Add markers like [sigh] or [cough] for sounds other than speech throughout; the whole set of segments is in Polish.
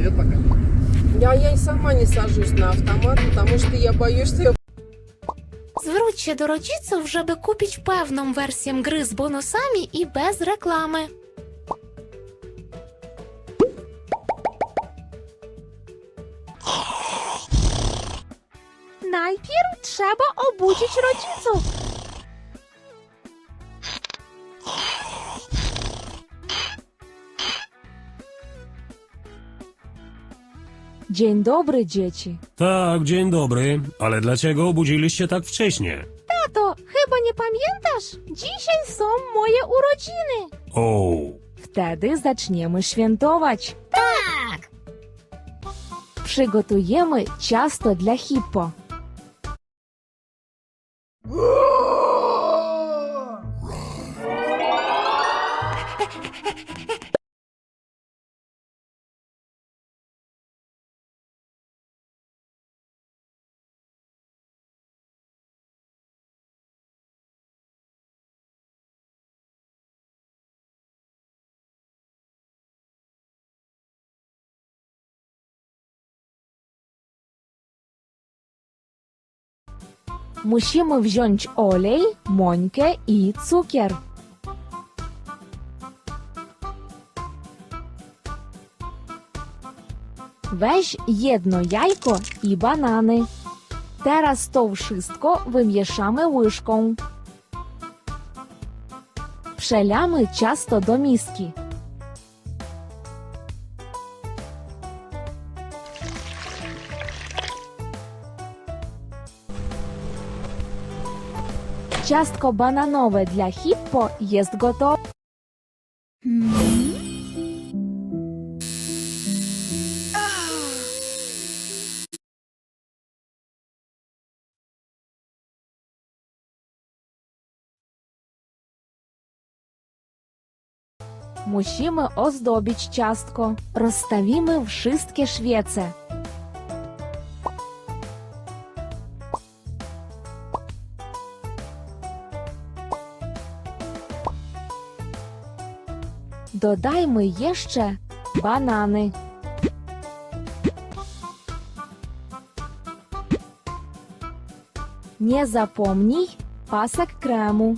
я пока. Я, я и сама не сажусь на автомат, потому что я боюсь, что я... Звруччя дорочіцу вже би купіть певним версіям гри з бонусами і без реклами. Najpierw треба обучить рочицю. Dzień dobry, dzieci. Tak, dzień dobry. Ale dlaczego obudziliście tak wcześnie? Tato, chyba nie pamiętasz? Dzisiaj są moje urodziny. O, Wtedy zaczniemy świętować. Tak. Przygotujemy ciasto dla hippo. Musimy wziąć olej, mąkę i cukier. Weź jedno jajko i banany. Teraz to wszystko wymieszamy łyżką. Przelamy ciasto do miski. Ciastko bananowe dla hippo jest gotowe. Musimy ozdobić ciastko. Rozstawimy wszystkie Додаймо є ще банани. Не запомній пасок крему.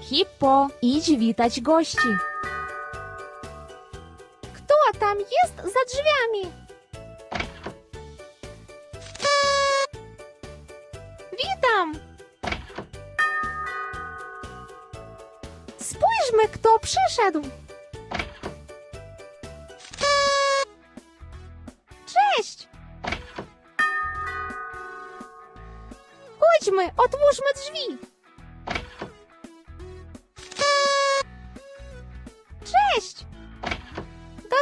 Hippo, idź witać gości. Kto tam jest za drzwiami? Witam! Spójrzmy, kto przyszedł. Cześć! Chodźmy, otwórzmy drzwi.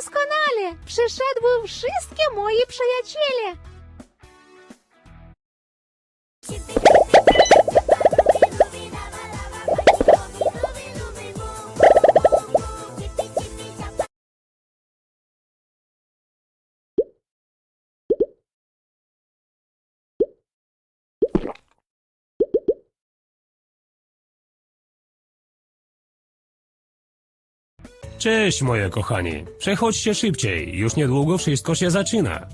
Doskonale! Przyszedły wszystkie moi przyjaciele! Cześć moje kochani. Przechodźcie szybciej, już niedługo wszystko się zaczyna.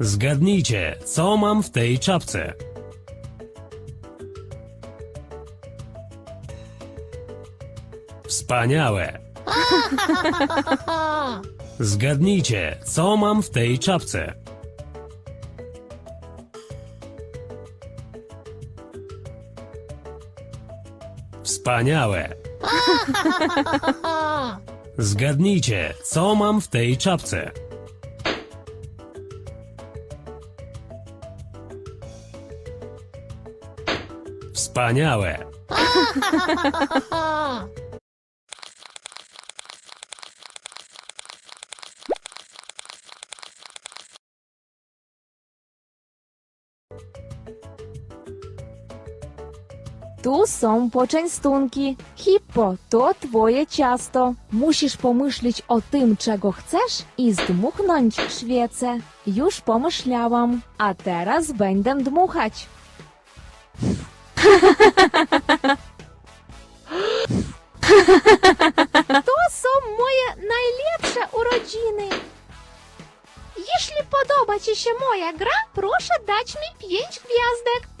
Zgadnijcie, co mam w tej czapce. Wspaniałe. [laughs] Zgadnijcie, co mam w tej czapce. Wspaniałe. Zgadnijcie, co mam w tej czapce. Wspaniałe. [laughs] Tu są poczęstunki. Hippo, to twoje ciasto. Musisz pomyśleć o tym, czego chcesz i zdmuchnąć świecę. Już pomyślałam, a teraz będę dmuchać. To są moje najlepsze urodziny. Jeśli podoba Ci się moja gra, proszę dać mi 5 gwiazdek.